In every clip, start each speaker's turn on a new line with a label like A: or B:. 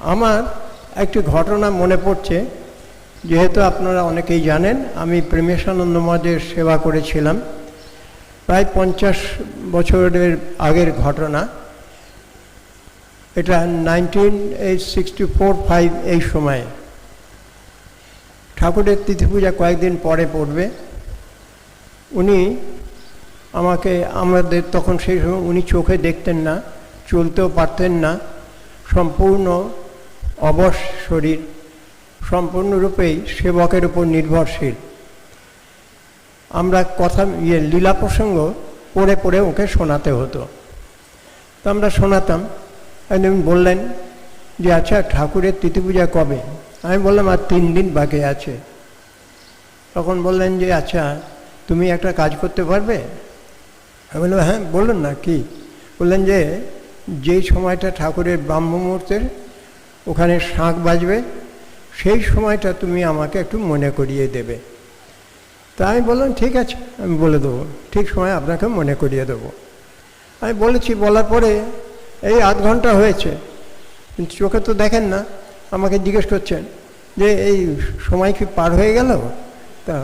A: আমার একটি ঘটনা মনে পড়ছে। যেহেতু আপনারা অনেকেই জানেন, আমি প্রেমেশানন্দ মহাজের সেবা করেছিলাম। প্রায় পঞ্চাশ বছরের আগের ঘটনা। এটা nineteen eight sixty four five এই সময়ে। ঠাকুরের তিথি পূজা কয়েকদিন পরে পড়বে। উনি আমাকে, আমাদের তখন সেই সময় উনি চোখে দেখতেন না, চলতেও পারতেন না। সম্পূর্ণ অবশ শরীর সম্পূর্ণরূপেই সেবকের উপর নির্ভরশীল। আমরা কথা ইয়ে লীলা প্রসঙ্গ পড়ে পড়ে ওকে শোনাতে হতো। তো আমরা শোনাতাম। একদিন বললেন যে আচ্ছা ঠাকুরের তিথি পূজা কবে? আমি বললাম, আর তিন দিন বাকি আছে। তখন বললেন যে আচ্ছা তুমি একটা কাজ করতে পারবে? আমি বললাম হ্যাঁ বলুন না, কি? বললেন যে, যেই সময়টা ঠাকুরের ব্রাহ্ম মুহূর্তের ওখানে শাঁখ বাজবে, সেই সময়টা তুমি আমাকে একটু মনে করিয়ে দেবে। তা আমি বললাম, ঠিক আছে। আমি বলে দেবো, ঠিক সময় আপনাকে মনে করিয়ে দেবো। আমি বলেছি, বলার পরে এই আধ ঘণ্টা হয়েছে, কিন্তু চোখে তো দেখেন না, আমাকে জিজ্ঞেস করছেন যে, এই সময় কি পার হয়ে গেল? তা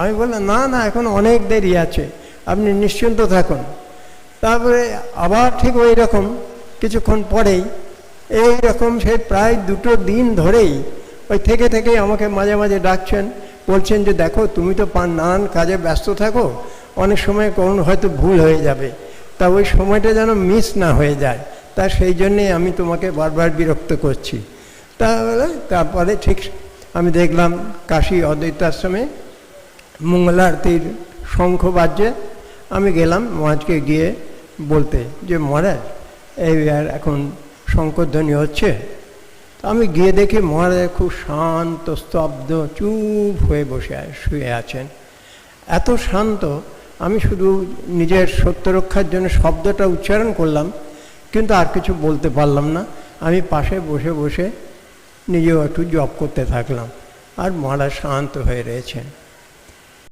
A: আমি বললাম, না না, এখন অনেক দেরি আছে, আপনি নিশ্চিন্ত থাকুন। তারপরে আবার ঠিক ওই রকম কিছুক্ষণ পরেই এই রকম সে প্রায় দুটো দিন ধরেই ওই থেকে থেকেই আমাকে মাঝে মাঝে ডাকছেন, বলছেন যে দেখো, তুমি তো পা- নানান কাজে ব্যস্ত থাকো, অনেক সময় কোন হয়তো ভুল হয়ে যাবে। তা ওই সময়টা যেন মিস না হয়ে যায়। তা সেই জন্যেই আমি তোমাকে বারবার বিরক্ত করছি। তাহলে তারপরে ঠিক আমি দেখলাম কাশী আশ্রমে মঙ্গলারতির শঙ্খ বাজ্যে আমি গেলাম মহাজকে গিয়ে বলতে যে মহারাজ, এই আর এখন শঙ্করধ্বনি হচ্ছে। তো আমি গিয়ে দেখি মহারাজ খুব শান্ত, স্তব্ধ, চুপ হয়ে বসে শুয়ে আছেন। এত শান্ত, আমি শুধু নিজের সত্য রক্ষার জন্য শব্দটা উচ্চারণ করলাম, কিন্তু আর কিছু বলতে পারলাম না। আমি পাশে বসে বসে নিজেও একটু জব করতে থাকলাম। আর মহারাজ শান্ত হয়ে রয়েছেন।